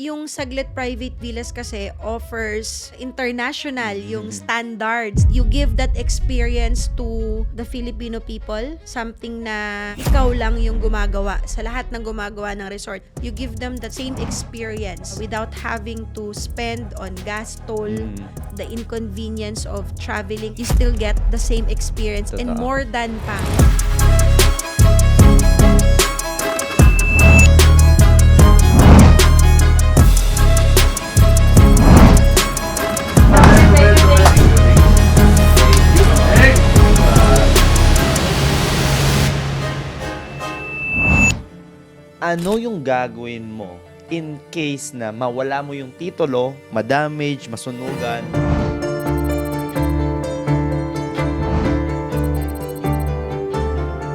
Yung Saglit Private Villas kasi offers international Mm. yung standards. You give that experience to the Filipino people. Something na ikaw lang yung gumagawa sa lahat ng gumagawa ng resort. You give them the same experience without having to spend on gas toll, Mm. the inconvenience of traveling. You still get the same experience and Totoo. more than pa. Ano yung gagawin mo in case na mawala mo yung titulo, madamage, masunugan?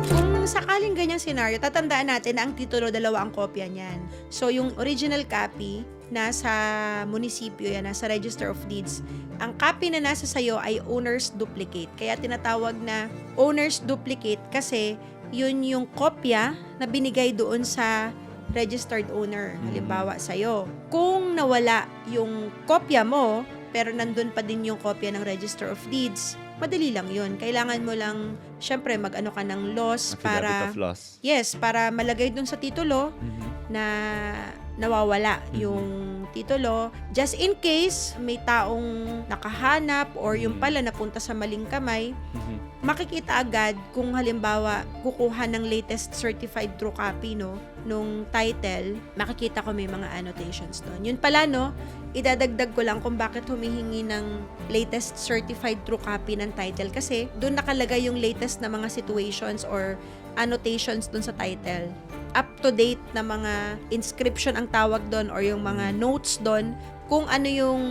Kung sakaling ganyang scenario, tatandaan natin na ang titulo, dalawa ang kopya niyan. So, yung original copy, nasa munisipyo yan, nasa Register of Deeds. Ang copy na nasa sayo ay owner's duplicate. Kaya tinatawag na owner's duplicate kasi yun yung kopya na binigay doon sa registered owner. Halimbawa sa'yo. Kung nawala yung kopya mo, pero nandun pa din yung kopya ng Register of Deeds, madali lang yun. Kailangan mo lang, syempre, mag-ano ka ng loss Affidavit para, of loss. yes, para malagay dun sa titulo Mhm. na nawawala Mhm. yung titulo. Just in case may taong nakahanap or yung Mhm. pala napunta sa maling kamay, Mhm. makikita agad kung halimbawa kukuha ng latest certified true copy no nung title, makikita ko may mga annotations doon. Yun pala no, idadagdag ko lang kung bakit humihingi ng latest certified true copy ng title kasi doon nakalagay yung latest na mga situations or annotations doon sa title. Up to date na mga inscription ang tawag doon or yung mga notes doon kung ano yung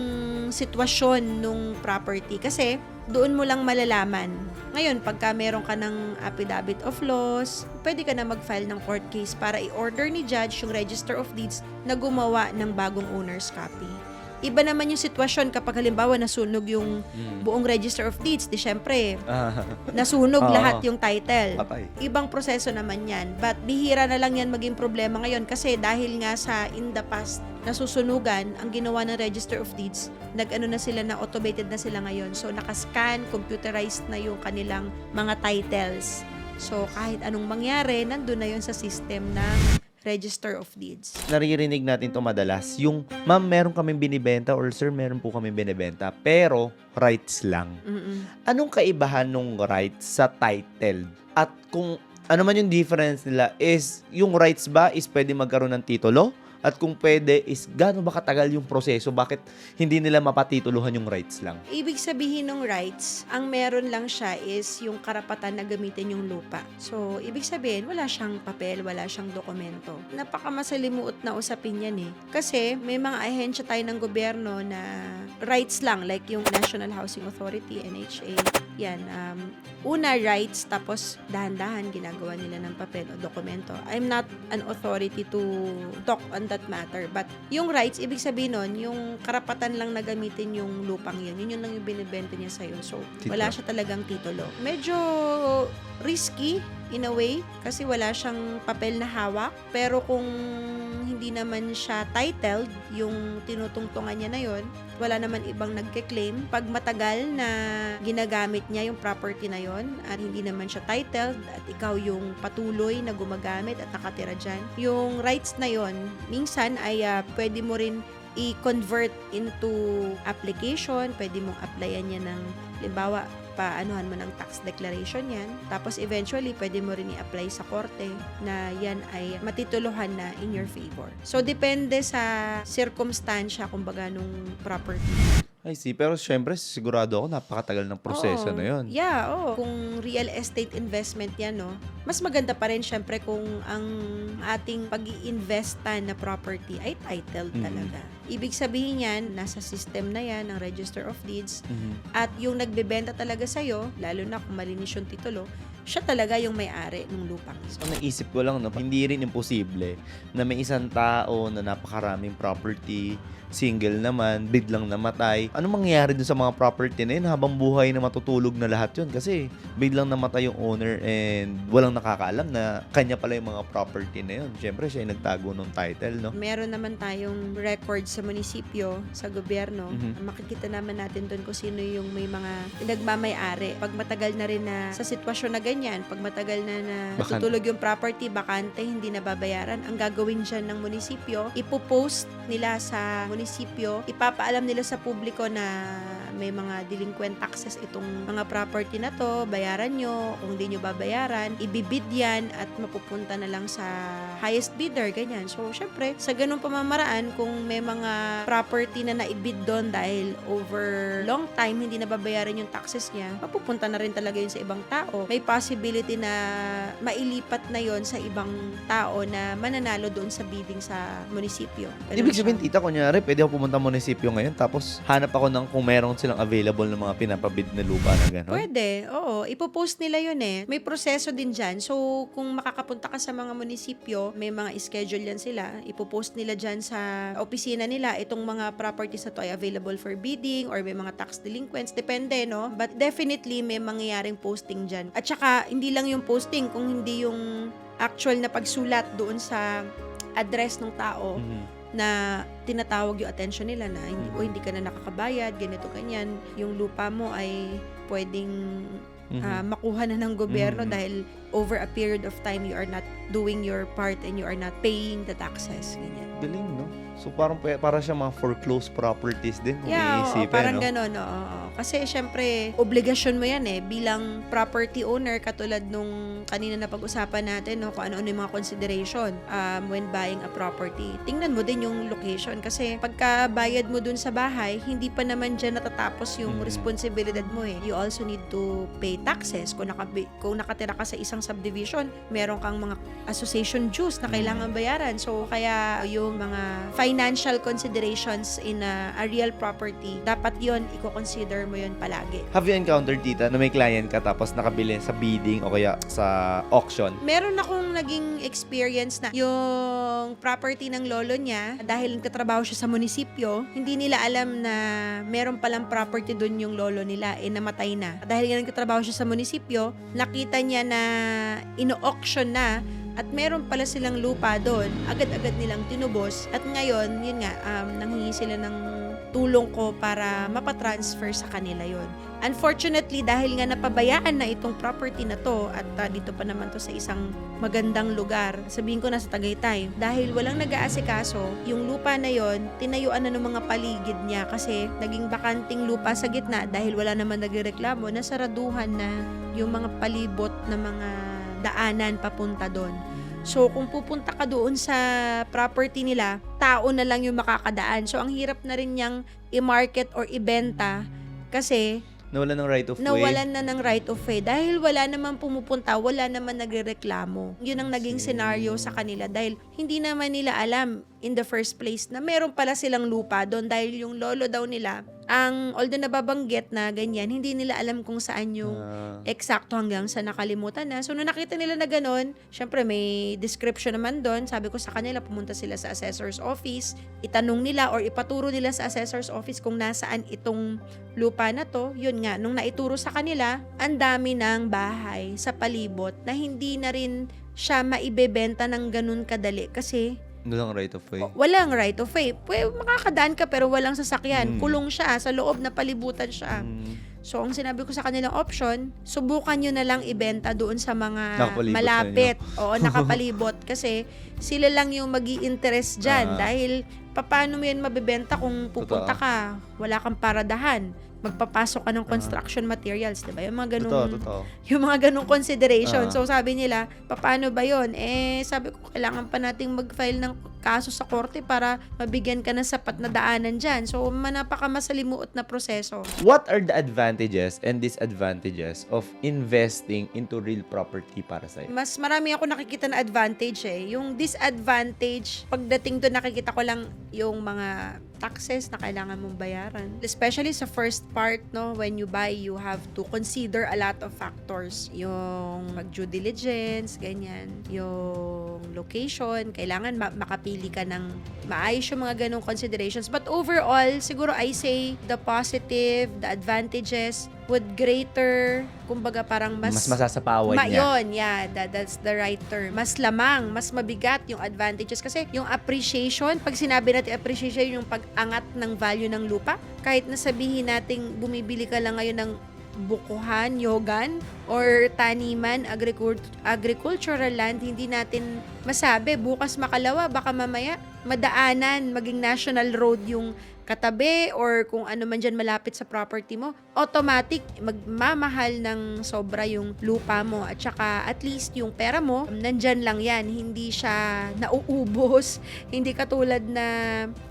sitwasyon nung property. Kasi doon mo lang malalaman. Ngayon, pagka meron ka ng affidavit of loss, pwede ka na mag-file ng court case para i-order ni judge yung Register of Deeds na gumawa ng bagong owner's copy. Iba naman yung sitwasyon kapag halimbawa nasunog yung Mm. buong Register of Deeds, di syempre, Ah, nasunog lahat yung title. patay. Ibang proseso naman yan. But bihira na lang yan maging problema ngayon kasi dahil nga sa in the past nasusunugan, ang ginawa ng Register of Deeds, nag-ano na sila na automated na sila ngayon. So nakascan, computerized na yung kanilang mga titles. So kahit anong mangyari, nandun na yun sa system ng Register of Deeds. Naririnig natin to madalas. Yung, ma'am, meron kaming binibenta or sir, meron po kaming binibenta. Pero, rights lang. Mm-mm. Anong kaibahan nung rights sa title? At kung ano man yung difference nila is yung rights ba is pwede magkaroon ng titulo? At kung pwede is gaano ba katagal yung proseso? Bakit hindi nila mapatituluhan yung rights lang? Ibig sabihin ng rights, ang meron lang siya is yung karapatan na gamitin yung lupa. So, ibig sabihin, wala siyang papel, wala siyang dokumento. Napakamasalimuot na usapin yan eh. Kasi may mga ahensya tayo ng gobyerno na rights lang, like yung National Housing Authority, NHA. Yan, um, una rights, tapos dahan-dahan ginagawa nila ng papel o dokumento. I'm not an authority to talk on that matter. But yung rights, ibig sabihin nun, yung karapatan lang na gamitin yung lupang yun. Yun yun lang yung binibenta niya sa'yo. So, wala siya talagang titulo. Medyo risky in a way kasi wala siyang papel na hawak. Pero kung hindi naman siya titled, yung tinutungtungan niya na yon, wala naman ibang nagke-claim. Pag matagal na ginagamit niya yung property na yon at hindi naman siya titled at ikaw yung patuloy na gumagamit at nakatira dyan, yung rights na yon minsan ay ah, pwede mo rin i-convert into application, pwede mong applyan yan ng, limbawa, paanuhan mo ng tax declaration yan. Tapos eventually, pwede mo rin i-apply sa korte na yan ay matituluhan na in your favor. So, depende sa circumstansya, kumbaga, nung property. I see. Pero syempre, sigurado ako napakatagal ng proseso Oo. na yun. Yeah, oo. Kung real estate investment yan, no, mas maganda pa rin syempre kung ang ating pag investan na property ay titled Mhm. talaga. Ibig sabihin yan, nasa system na yan ng Register of Deeds Mhm. at yung nagbebenta talaga sa'yo, lalo na kung malinis yung titulo, siya talaga yung may-ari ng lupa. So, naisip ko lang, no, hindi rin imposible na may isang tao na napakaraming property, single naman, biglang namatay. Ano mangyayari dun sa mga property na yun habang buhay na matutulog na lahat yun? Kasi biglang namatay yung owner and walang nakakaalam na kanya pala yung mga property na yun. Siyempre, siya yung nagtago ng title, no? Meron naman tayong record sa munisipyo, sa gobyerno. Mhm. Makikita naman natin doon kung sino yung may mga nagmamayari. Pag matagal na rin na sa sitwasyon na ganyan, pag matagal na na Bakan- natutulog yung property, bakante, hindi nababayaran, ang gagawin dyan ng munisipyo, ipopost nila sa munisipyo, ipapaalam nila sa publiko na may mga delinquent taxes itong mga property na to, bayaran nyo, kung di nyo babayaran, ibibid yan at mapupunta na lang sa highest bidder, ganyan. So, syempre, sa ganung pamamaraan, kung may mga property na naibid doon dahil over long time hindi nababayaran yung taxes niya, mapupunta na rin talaga yun sa ibang tao. May possibility na mailipat na yon sa ibang tao na mananalo doon sa bidding sa munisipyo. Ganun Ibig siya. sabihin, tita, kunyari, pwede ako pumunta munisipyo ngayon tapos hanap ako ng kung meron silang available ng mga pinapabid na lupa na gano'n. Pwede, oo. Ipopost nila yun eh. May proseso din dyan. So, kung makakapunta ka sa mga munisipyo, may mga schedule yan sila. Ipopost nila dyan sa opisina nila itong mga properties na to ay available for bidding or may mga tax delinquents. Depende, no? But definitely, may mangyayaring posting dyan. At saka, hindi lang yung posting, kung hindi yung actual na pagsulat doon sa address ng tao Mhm. Na tinatawag yung attention nila na hindi, o hindi ka na nakakabayad, ganito, ganyan. Yung lupa mo ay pwedeng ah, makuha na ng gobyerno Mhm. dahil over a period of time you are not doing your part and you are not paying the taxes. Ganyan. Galing, no? So, parang para siya mga foreclosed properties din kung Yeah, oo, iisipin, parang no? ganon. Oo, oo. Kasi syempre, obligasyon mo yan eh. Bilang property owner, katulad nung kanina na pag-usapan natin, no, kung ano-ano yung mga consideration um, when buying a property. Tingnan mo din yung location. Kasi pagka bayad mo dun sa bahay, hindi pa naman dyan natatapos yung Mm. responsibilidad mo eh. You also need to pay taxes. Kung, naka, kung nakatira ka sa isang subdivision, meron kang mga association dues na kailangan bayaran. So, kaya yung mga financial considerations in a, a real property, dapat yon i-consider mo yon palagi. Have you encountered, tita, na may client ka tapos nakabili sa bidding o kaya sa auction? Meron akong naging experience na yung property ng lolo niya, dahil nagtatrabaho siya sa munisipyo, hindi nila alam na meron palang property doon yung lolo nila, eh namatay na. Dahil nga nagtatrabaho siya sa munisipyo, nakita niya na ino-auction na at meron pala silang lupa doon, agad-agad nilang tinubos. At ngayon, yun nga, um, nanghingi sila ng tulong ko para mapatransfer sa kanila yon. Unfortunately, dahil nga napabayaan na itong property na to at uh, dito pa naman to sa isang magandang lugar, sabihin ko na sa Tagaytay, dahil walang nag-aasikaso, yung lupa na yon tinayuan na ng mga paligid niya kasi naging bakanting lupa sa gitna dahil wala naman nagreklamo, nasaraduhan na yung mga palibot na mga daanan papunta doon. So, kung pupunta ka doon sa property nila, tao na lang yung makakadaan. So, ang hirap na rin niyang i-market or ibenta kasi Nawalan ng right of way? nawalan na ng right of way. Dahil wala naman pumupunta, wala naman nagrereklamo. Yun ang naging See. scenario sa kanila dahil hindi naman nila alam in the first place na meron pala silang lupa doon dahil yung lolo daw nila, ang although nababanggit na ganyan, hindi nila alam kung saan yung Ah, eksakto hanggang sa nakalimutan na. So, nung nakita nila na ganun, syempre may description naman doon. Sabi ko sa kanila, pumunta sila sa assessor's office, itanong nila or ipaturo nila sa assessor's office kung nasaan itong lupa na to. Yun nga, nung naituro sa kanila, ang dami ng bahay sa palibot na hindi na rin siya maibebenta ng ganun kadali kasi walang right of way. walang right of way. Pwede makakadaan ka pero walang sasakyan. Mm. Kulong siya, sa loob na palibutan siya. Mm. So, ang sinabi ko sa kanilang option, subukan nyo na lang ibenta doon sa mga Nakapalibot malapit. Oo, nakapalibot. kasi sila lang yung mag interest dyan. Ah. dahil, paano mo yan mabibenta kung pupunta Totoo. ka, wala kang paradahan, magpapasok ka ng construction materials, di ba? Yung mga Totoo, ganung, totoo. yung mga ganung consideration. Ah. So, sabi nila, paano ba yon Eh, sabi ko, kailangan pa nating mag-file ng kaso sa korte para mabigyan ka ng sapat na daanan dyan. So, manapaka masalimuot na proseso. What are the advantages and disadvantages of investing into real property para sa'yo? mas marami ako nakikita na advantage eh. Yung disadvantage, pagdating doon nakikita ko lang yung mga taxes na kailangan mong bayaran. Especially sa first part, no, when you buy, you have to consider a lot of factors. Yung mag-due diligence, ganyan. Yung location, kailangan ma- makapili ka ng maayos yung mga ganong considerations. But overall, siguro I say the positive, the advantages would greater, kumbaga parang mas... Mas masasapawan Ma, niya. yun, yeah, that, that's the right term. Mas lamang, mas mabigat yung advantages. Kasi yung appreciation, pag sinabi natin appreciation, yung pag-angat ng value ng lupa, kahit na sabihin nating bumibili ka lang ngayon ng bukuhan, yogan, or taniman, agricult- agricultural land, hindi natin masabi. Bukas makalawa, baka mamaya madaanan, maging national road yung katabi or kung ano man dyan malapit sa property mo, automatic magmamahal ng sobra yung lupa mo at saka at least yung pera mo, nandyan lang yan. Hindi siya nauubos. Hindi katulad na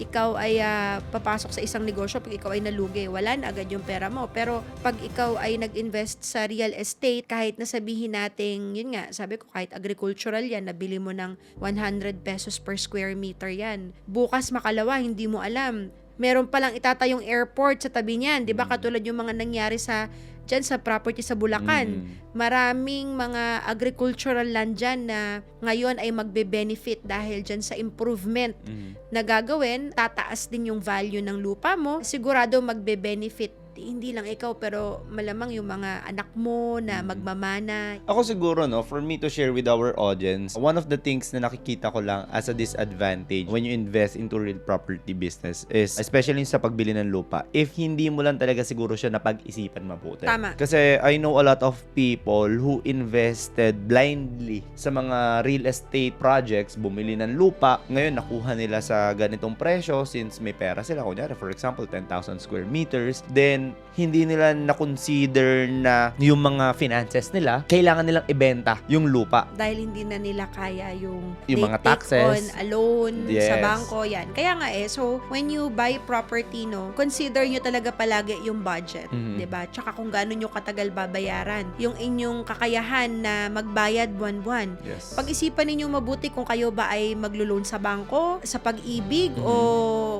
ikaw ay ah, papasok sa isang negosyo pag ikaw ay nalugi. Wala na agad yung pera mo. Pero pag ikaw ay nag-invest sa real estate, kahit na sabihin nating, yun nga, sabi ko kahit agricultural yan, nabili mo ng 100 pesos per square meter yan. Bukas makalawa, hindi mo alam meron palang itatayong airport sa tabi niyan. 'Di ba katulad yung mga nangyari sa dyan sa property sa Bulacan. Mm. Maraming mga agricultural land dyan na ngayon ay magbe-benefit dahil dyan sa improvement Mm. na gagawin, tataas din yung value ng lupa mo. Sigurado magbe-benefit hindi lang ikaw pero malamang yung mga anak mo na Mm. magmamana. Ako siguro, no, for me to share with our audience, one of the things na nakikita ko lang as a disadvantage when you invest into real property business is, especially sa pagbili ng lupa, if hindi mo lang talaga siguro siya napag-isipan mabuti. Tama. Kasi I know a lot of people who invested blindly sa mga real estate projects, bumili ng lupa, ngayon nakuha nila sa ganitong presyo since may pera sila. Kunyari, for example, 10,000 square meters. Then, hindi nila na-consider na yung mga finances nila, kailangan nilang ibenta yung lupa. dahil hindi na nila kaya yung, Yung mga taxes. on a loan Yes. sa bangko yan. Kaya nga eh, so when you buy property no, consider nyo talaga palagi yung budget, Mhm. 'di ba? Tsaka kung gaano nyo katagal babayaran, yung inyong kakayahan na magbayad buwan-buwan. Yes. Pag-isipan ninyo mabuti kung kayo ba ay maglo-loan sa bangko, sa pag-ibig, Mhm. o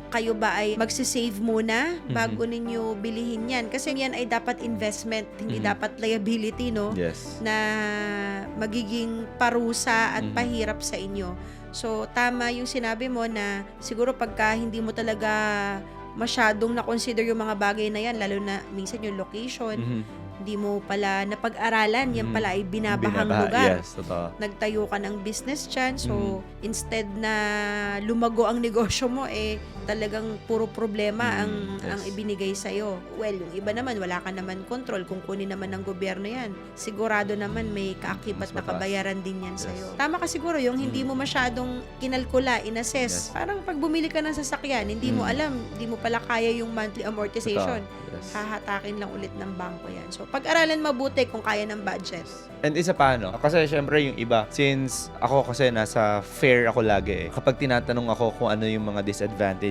kayo ba ay magsisave muna bago ninyo bilihin yan. Kasi yan ay dapat investment, hindi Mhm. dapat liability, no? Yes. na magiging parusa at Mhm. pahirap sa inyo. So, tama yung sinabi mo na siguro pagka hindi mo talaga masyadong na-consider yung mga bagay na yan, lalo na minsan yung location, Mhm. hindi mo pala napag-aralan, yan Mhm. pala ay binabahang Binabaha. lugar. Yes, totoo. Nagtayo ka ng business dyan, so Mhm. instead na lumago ang negosyo mo, eh talagang puro problema Mhm. ang Yes. ang ibinigay sa Well, yung iba naman wala ka naman control kung kunin naman ng gobyerno 'yan. Sigurado naman may kaakibat na kabayaran din 'yan Yes. sa Tama ka siguro yung hindi Mhm. mo masyadong kinalkula, inassess. Yes. Parang pag bumili ka ng sasakyan, hindi mo Mhm. alam, hindi mo pala kaya yung monthly amortization. Yes. Hahatakin lang ulit ng bangko 'yan. So pag-aralan mabuti kung kaya ng budget. And isa pa, no? Kasi syempre yung iba, since ako kasi nasa fair ako lagi eh. Kapag tinatanong ako kung ano yung mga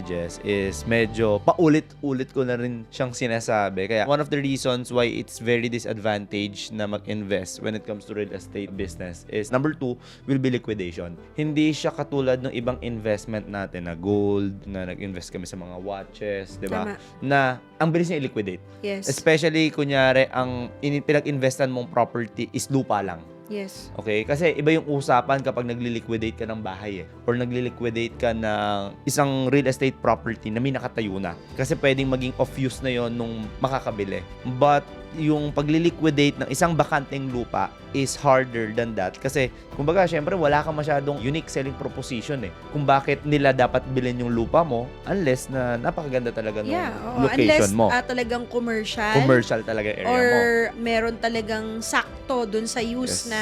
disadvantages is medyo paulit-ulit ko na rin siyang sinasabi. Kaya one of the reasons why it's very disadvantage na mag-invest when it comes to real estate business is number two, will be liquidation. Hindi siya katulad ng ibang investment natin na gold, na nag-invest kami sa mga watches, di ba? Na ang bilis niya i-liquidate. Yes. Especially, kunyari, ang ini- pinag-investan mong property is lupa lang. Yes. Okay? Kasi iba yung usapan kapag nagli-liquidate ka ng bahay eh. Or nagli-liquidate ka ng isang real estate property na may nakatayo na. Kasi pwedeng maging off-use na yon nung makakabili. But yung pagli-liquidate ng isang bakanteng lupa is harder than that. Kasi, kumbaga, syempre, wala ka masyadong unique selling proposition eh. Kung bakit nila dapat bilhin yung lupa mo unless na napakaganda talaga ng Yeah, oo. location unless mo. ah, talagang commercial. Commercial talaga area or mo. meron talagang sakto dun sa use Yes. na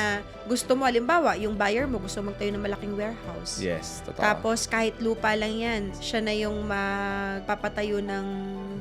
gusto mo, halimbawa, yung buyer mo gusto magtayo ng malaking warehouse. Yes, totoo. Tapos kahit lupa lang yan, siya na yung magpapatayo ng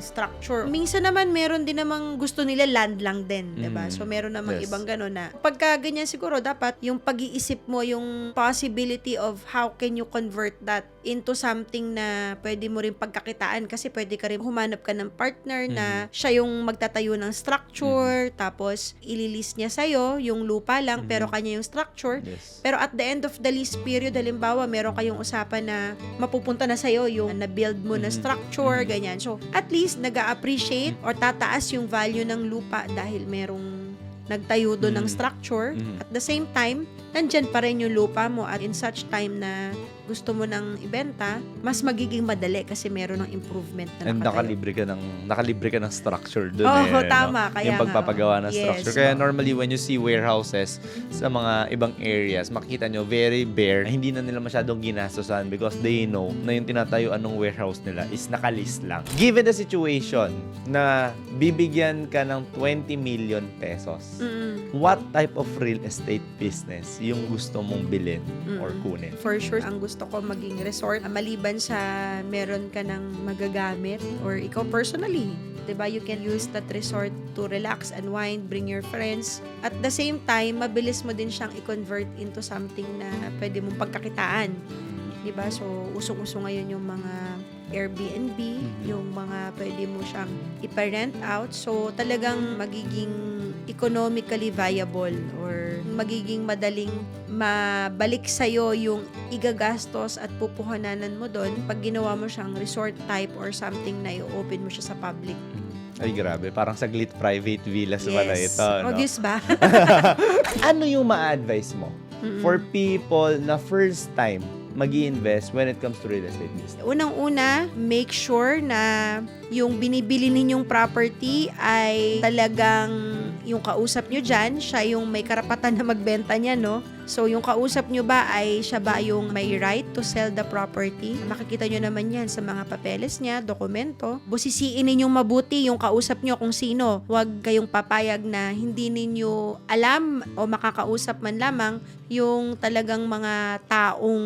structure. Minsan naman meron din namang gusto nila land lang din, 'di ba? Mm. So meron namang Yes. ibang gano'n na pagka ganyan siguro dapat yung pag-iisip mo yung possibility of how can you convert that into something na pwede mo rin pagkakitaan kasi pwede ka rin humanap ka ng partner na siya yung magtatayo ng structure tapos ililis niya sa'yo yung lupa lang pero kanya yung structure Yes. pero at the end of the lease period, halimbawa, meron kayong usapan na mapupunta na sa'yo yung na-build mo na Mhm. structure, Mhm. ganyan. So, at least, nag appreciate or tataas yung value ng lupa dahil merong nagtayo doon ng Mhm. structure. Mhm. At the same time, nandyan pa rin yung lupa mo at in such time na gusto mo nang ibenta, mas magiging madali kasi meron ng improvement na And nakatayo. nakalibre ka ng nakalibre ka ng structure doon Oo, eh. no? tama. Kaya yung nga, pagpapagawa ng oo. structure. Yes, Kaya normally when you see warehouses sa mga ibang areas, makikita nyo very bare. Hindi na nila masyadong ginastosan because they know na yung tinatayuan ng warehouse nila is nakalist lang. Given the situation na bibigyan ka ng 20 million pesos, Mm-mm. what type of real estate business yung gusto mong bilhin or Mm-mm. kunin? For sure, ang gusto ko maging resort, maliban sa meron ka ng magagamit or ikaw personally, 'di ba You can use that resort to relax, unwind, bring your friends. At the same time, mabilis mo din siyang i-convert into something na pwede mong pagkakitaan. 'Di ba So, usong-uso ngayon yung mga Airbnb, Mhm. yung mga pwede mo siyang ipa-rent out. So, talagang magiging economically viable or magiging madaling mabalik sa'yo yung igagastos at pupuhananan mo doon pag ginawa mo siyang resort type or something na i-open mo siya sa public. Ay grabe, parang saglit private villas pala Yes. ito. No? Obvious ba? ano yung ma-advise mo Mm-mm. for people na first time mag invest when it comes to real estate business? Unang-una, make sure na yung binibili ninyong property ay talagang yung kausap nyo dyan, siya yung may karapatan na magbenta niya, no? So, yung kausap nyo ba ay siya ba yung may right to sell the property? Makikita nyo naman yan sa mga papeles niya, dokumento. Busisiin ninyong mabuti yung kausap nyo kung sino. Huwag kayong papayag na hindi ninyo alam o makakausap man lamang yung talagang mga taong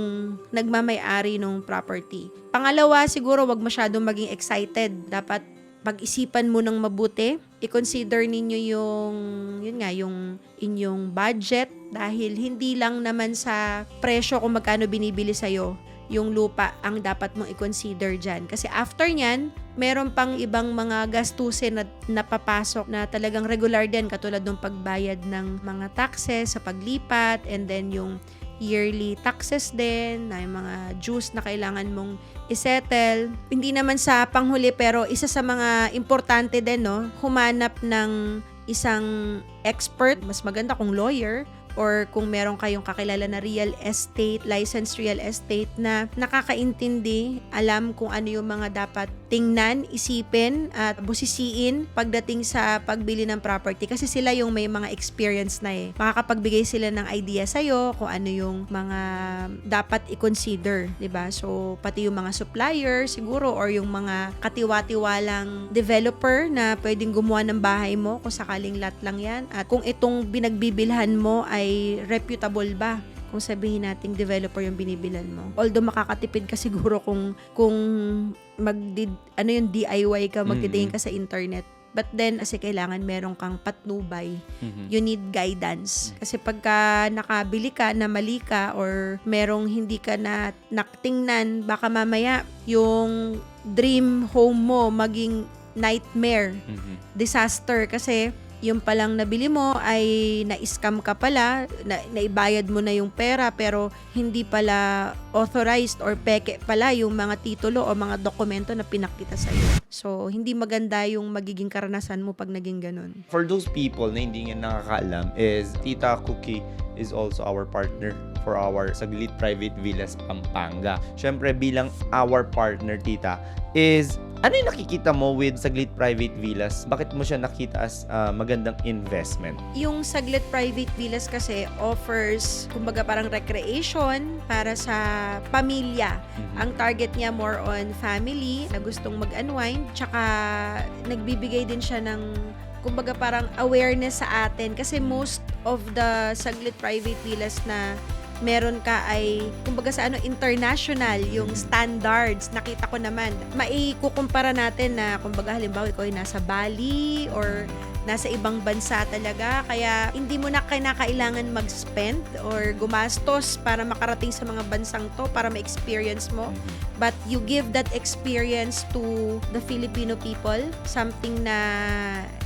nagmamay-ari ng property. Pangalawa, siguro wag masyadong maging excited. Dapat pag-isipan mo ng mabuti. I-consider ninyo yung, yun nga, yung inyong budget dahil hindi lang naman sa presyo kung magkano binibili sa'yo yung lupa ang dapat mong i-consider dyan. Kasi after nyan, meron pang ibang mga gastusin na napapasok na talagang regular din katulad ng pagbayad ng mga taxes sa paglipat and then yung yearly taxes din, na yung mga dues na kailangan mong isettle. Hindi naman sa panghuli pero isa sa mga importante din, no, humanap ng isang expert, mas maganda kung lawyer, or kung meron kayong kakilala na real estate, licensed real estate na nakakaintindi, alam kung ano yung mga dapat tingnan, isipin, at busisiin pagdating sa pagbili ng property. Kasi sila yung may mga experience na eh. Makakapagbigay sila ng idea sa'yo kung ano yung mga dapat i-consider, 'di ba So, pati yung mga supplier siguro or yung mga katiwa-tiwalang developer na pwedeng gumawa ng bahay mo kung sakaling lot lang yan. At kung itong binagbibilhan mo ay reputable ba? kung sabihin nating developer yung binibilan mo. Although makakatipid ka siguro kung kung mag ano yung DIY ka, magtitingin ka sa internet. But then, kasi kailangan meron kang patnubay you need guidance. Kasi pagka nakabili ka na mali ka or merong hindi ka na naktingnan, baka mamaya yung dream home mo maging nightmare, disaster. Kasi yung palang nabili mo ay na-scam ka pala, na, naibayad mo na yung pera pero hindi pala authorized or peke pala yung mga titulo o mga dokumento na pinakita sa'yo. So, hindi maganda yung magiging karanasan mo pag naging ganun. For those people na hindi nga nakakaalam is Tita Cookie is also our partner for our Saglit Private Villas Pampanga. Syempre bilang our partner Tita is ano yung nakikita mo with Saglit Private Villas? Bakit mo siya nakita as ah, magandang investment? Yung Saglit Private Villas kasi offers, kumbaga parang recreation para sa pamilya. Ang target niya more on family na gustong mag-unwind. Tsaka nagbibigay din siya ng kumbaga parang awareness sa atin kasi most of the Saglit Private Villas na meron ka ay, kumbaga sa ano, international, yung standards, nakita ko naman. Maikukumpara natin na, kumbaga halimbawa, ikaw ay nasa Bali or nasa ibang bansa talaga kaya hindi mo na kinakailangan mag-spend or gumastos para makarating sa mga bansang to para ma-experience mo. But you give that experience to the Filipino people something na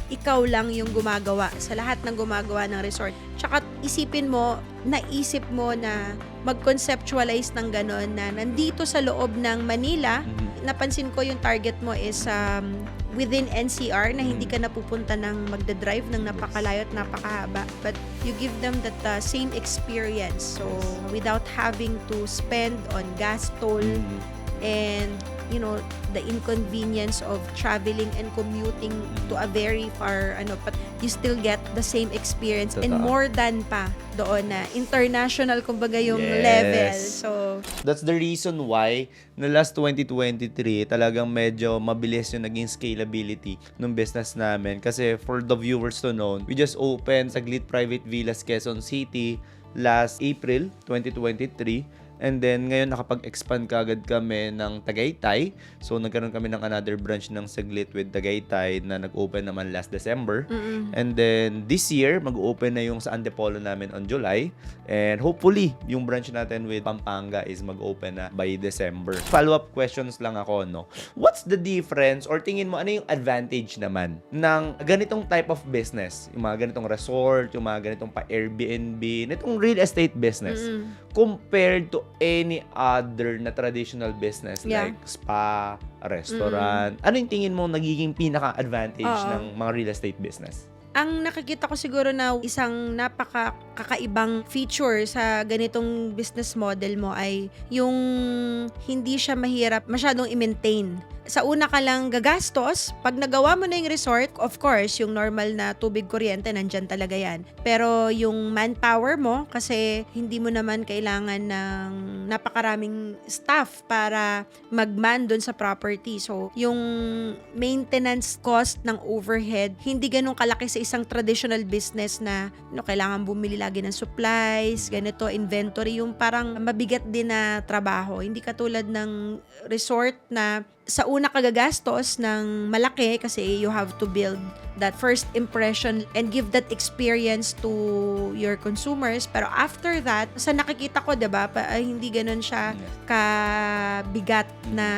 ikaw lang yung gumagawa sa lahat ng gumagawa ng resort. Tsaka isipin mo naisip mo na mag-conceptualize ng ganon na nandito sa loob ng Manila. Mhm. napansin ko yung target mo is um, within NCR na hindi ka napupunta ng magdadrive ng napakalayo at napakahaba. But you give them that uh, same experience. So, without having to spend on gas toll Mhm. and, you know, the inconvenience of traveling and commuting to a very far, ano, but you still get the same experience and Totoo. more than pa doon na international, kumbaga yung Yes. level. So, That's the reason why na last 2023 talagang medyo mabilis yung naging scalability ng business namin. Kasi for the viewers to know, we just opened Saglit Private Villas Quezon City last April 2023. And then ngayon nakapag-expand kagad kami ng Tagaytay. So nagkaroon kami ng another branch ng Saglit with Tagaytay na nag-open naman last December. mm And then this year, mag-open na yung sa Antipolo namin on July. And hopefully, yung branch natin with Pampanga is mag-open na by December. Follow-up questions lang ako, no? What's the difference or tingin mo ano yung advantage naman ng ganitong type of business? Yung mga ganitong resort, yung mga ganitong pa Airbnb, nitong real estate business mm compared to any other na traditional business Yeah. like spa, restaurant. Ano yung tingin mo nagiging pinaka-advantage Oo. ng mga real estate business? ang nakikita ko siguro na isang napaka kakaibang feature sa ganitong business model mo ay yung hindi siya mahirap masyadong i-maintain. Sa una ka lang gagastos, pag nagawa mo na yung resort, of course, yung normal na tubig kuryente, nandyan talaga yan. Pero yung manpower mo, kasi hindi mo naman kailangan ng napakaraming staff para mag-man doon sa property. So, yung maintenance cost ng overhead, hindi ganun kalaki sa isang traditional business na no, kailangan bumili lagi ng supplies, ganito, inventory, yung parang mabigat din na trabaho. Hindi katulad ng resort na sa una kagagastos ng malaki kasi you have to build that first impression and give that experience to your consumers. Pero after that, sa nakikita ko, 'di ba, hindi ganun siya kabigat na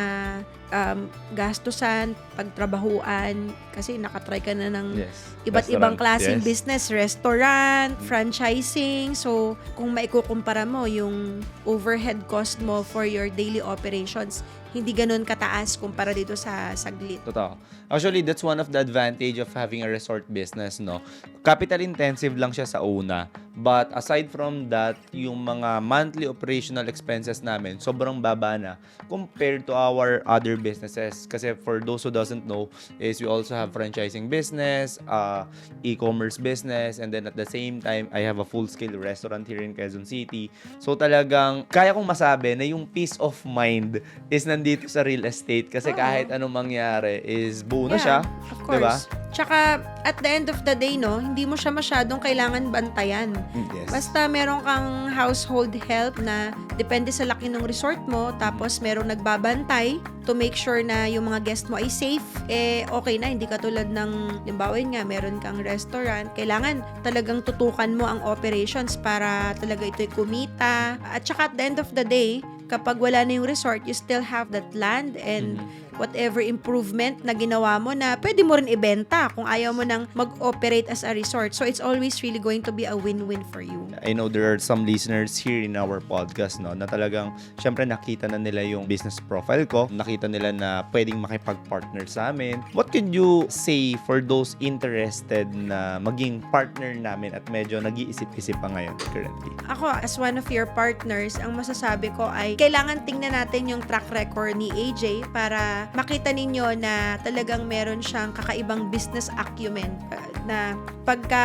um, gastusan, pagtrabahuan, kasi nakatry ka na ng Yes. iba't ibang klaseng yes. business, restaurant, franchising. So, kung maikukumpara mo yung overhead cost mo for your daily operations, hindi ganun kataas kumpara dito sa saglit. Totoo. Actually, that's one of the advantage of having a resort business, no? Capital intensive lang siya sa una. But aside from that, yung mga monthly operational expenses namin, sobrang baba na compared to our other businesses. Kasi for those who doesn't know, is we also have franchising business, uh, e-commerce business, and then at the same time, I have a full-scale restaurant here in Quezon City. So talagang, kaya kong masabi na yung peace of mind is nandito sa real estate. Kasi Oo. kahit anong mangyari is buo na siya. Of course. Diba? Tsaka, at the end of the day, no, hindi mo siya masyadong kailangan bantayan. Yes. Basta meron kang household help na depende sa laki ng resort mo, tapos merong nagbabantay to make sure na yung mga guest mo ay safe, eh okay na, hindi katulad ng, limbawa yun nga, meron kang restaurant, kailangan talagang tutukan mo ang operations para talaga ito'y kumita. At saka at the end of the day, kapag wala na yung resort, you still have that land and Mhm. Whatever improvement na ginawa mo na pwede mo rin ibenta kung ayaw mo nang mag-operate as a resort. So it's always really going to be a win-win for you. I know there are some listeners here in our podcast no na talagang syempre nakita na nila yung business profile ko, nakita nila na pwedeng makipag-partner sa amin. What could you say for those interested na maging partner namin at medyo nag-iisip-isip pa ngayon currently? Ako, as one of your partners, ang masasabi ko ay kailangan tingnan natin yung track record ni AJ para makita ninyo na talagang meron siyang kakaibang business acumen uh, na pagka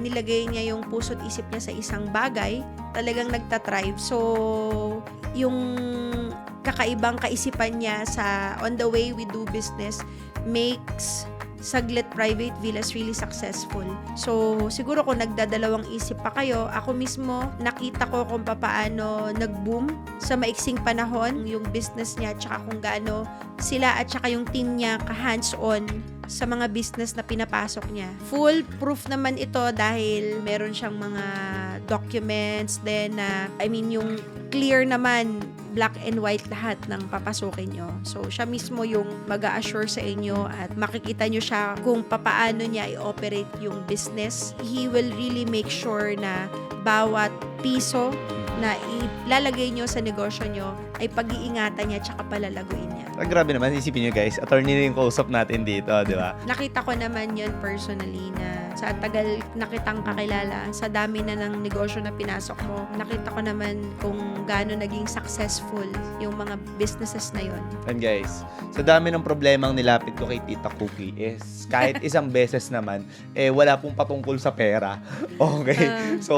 nilagay niya yung puso't isip niya sa isang bagay, talagang nagtatrive. So, yung kakaibang kaisipan niya sa on the way we do business makes Saglit Private Villas really successful. So, siguro kung nagdadalawang isip pa kayo, ako mismo nakita ko kung papaano nag-boom sa maiksing panahon yung business niya tsaka kung gaano sila at tsaka yung team niya ka-hands-on sa mga business na pinapasok niya. Full proof naman ito dahil meron siyang mga documents then na I mean yung clear naman black and white lahat ng papasukin nyo. So, siya mismo yung mag assure sa inyo at makikita nyo siya kung papaano niya i-operate yung business. He will really make sure na bawat piso na ilalagay nyo sa negosyo nyo ay pag-iingatan niya tsaka palalaguin niya. Ah, grabe naman, isipin nyo guys, attorney na yung kausap natin dito, di ba? Nakita ko naman yun personally na sa tagal nakitang kakilala, sa dami na ng negosyo na pinasok mo, nakita ko naman kung gaano naging successful yung mga businesses na yun. And guys, sa dami ng problemang nilapit ko kay Tita Cookie is kahit isang beses naman, eh wala pong patungkol sa pera. Okay? Ah. so,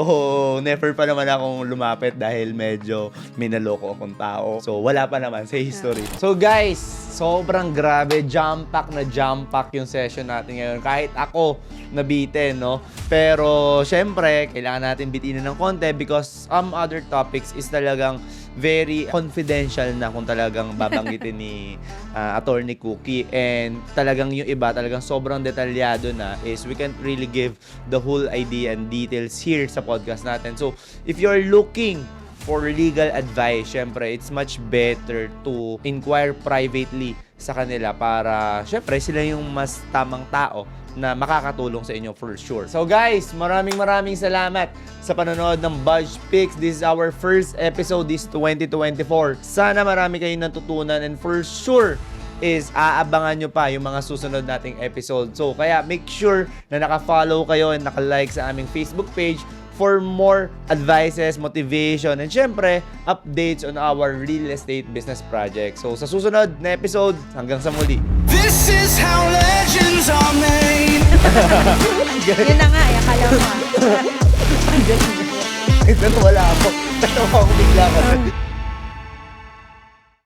never pa naman akong lumapit dahil medyo minaloko akong tao. So, wala pa naman sa history. So, guys, sobrang grabe. Jump pack na jump pack yung session natin ngayon. Kahit ako, nabitin, no? Pero, syempre, kailangan natin bitinin ng konti because some other topics is talagang very confidential na kung talagang babanggitin ni ah, Attorney Cookie and talagang yung iba talagang sobrang detalyado na is we can't really give the whole idea and details here sa podcast natin. So, if you're looking for legal advice, syempre, it's much better to inquire privately sa kanila para, syempre, sila yung mas tamang tao na makakatulong sa inyo for sure. So guys, maraming maraming salamat sa panonood ng Budge Picks. This is our first episode this 2024. Sana marami kayong natutunan and for sure is aabangan nyo pa yung mga susunod nating episode. So kaya make sure na naka-follow kayo and naka-like sa aming Facebook page for more advices, motivation, and syempre, updates on our real estate business project. So, sa susunod na episode, hanggang sa muli. This is how legends are made. Yun na nga, eh, akala mo ah. Ito, wala ako.